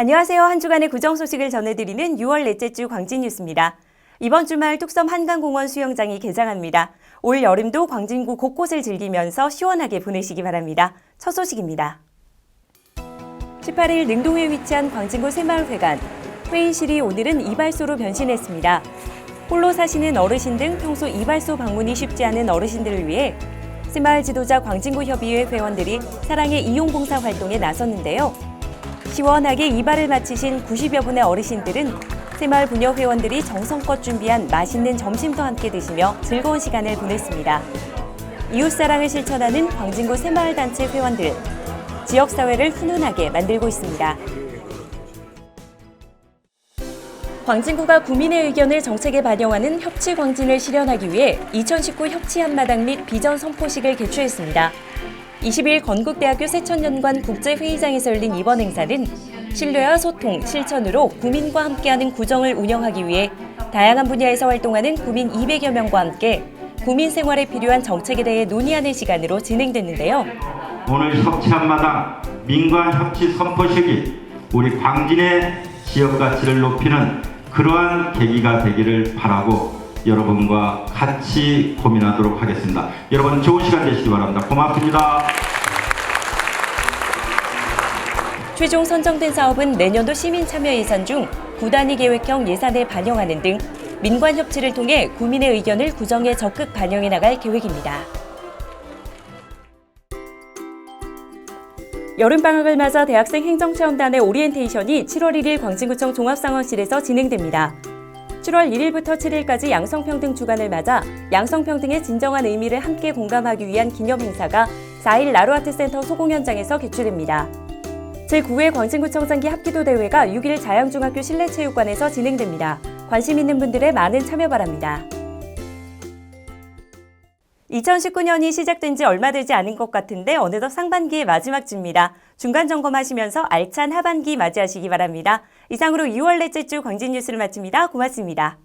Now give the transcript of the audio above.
안녕하세요. 한 주간의 구정 소식을 전해드리는 6월 넷째 주 광진 뉴스입니다. 이번 주말 뚝섬 한강공원 수영장이 개장합니다. 올 여름도 광진구 곳곳을 즐기면서 시원하게 보내시기 바랍니다. 첫 소식입니다. 18일 능동에 위치한 광진구 새마을회관. 회의실이 오늘은 이발소로 변신했습니다. 홀로 사시는 어르신 등 평소 이발소 방문이 쉽지 않은 어르신들을 위해 새마을 지도자 광진구 협의회 회원들이 사랑의 이용봉사 활동에 나섰는데요. 시원하게 이발을 마치신 90여 분의 어르신들은 새마을 부녀 회원들이 정성껏 준비한 맛있는 점심도 함께 드시며 즐거운 시간을 보냈습니다. 이웃사랑을 실천하는 광진구 새마을 단체 회원들, 지역사회를 훈훈하게 만들고 있습니다. 광진구가 구민의 의견을 정책에 반영하는 협치 광진을 실현하기 위해 2019 협치 한마당 및 비전 선포식을 개최했습니다. 20일 건국대학교 세천년관 국제회의장에서 열린 이번 행사는 신뢰와 소통, 실천으로 구민과 함께하는 구정을 운영하기 위해 다양한 분야에서 활동하는 구민 200여 명과 함께 구민 생활에 필요한 정책에 대해 논의하는 시간으로 진행됐는데요. 오늘 협치 한마당 민관 협치 선포식이 우리 광진의 지역 가치를 높이는 그러한 계기가 되기를 바라고 여러분과 같이 고민하도록 하겠습니다. 여러분 좋은 시간 되시기 바랍니다. 고맙습니다. 최종 선정된 사업은 내년도 시민 참여 예산 중 구단위 계획형 예산에 반영하는 등 민관 협치를 통해 구민의 의견을 구정에 적극 반영해 나갈 계획입니다. 여름방학을 맞아 대학생 행정체험단의 오리엔테이션이 7월 1일 광진구청 종합상황실에서 진행됩니다. 7월 1일부터 7일까지 양성평등 주간을 맞아 양성평등의 진정한 의미를 함께 공감하기 위한 기념 행사가 4일 나루아트 센터 소공 현장에서 개최됩니다. 제9회 광진구청장기 합기도 대회가 6일 자양중학교 실내체육관에서 진행됩니다. 관심 있는 분들의 많은 참여 바랍니다. 2019년이 시작된 지 얼마 되지 않은 것 같은데 어느덧 상반기의 마지막 주입니다. 중간 점검하시면서 알찬 하반기 맞이하시기 바랍니다. 이상으로 2월 넷째 주 광진 뉴스를 마칩니다. 고맙습니다.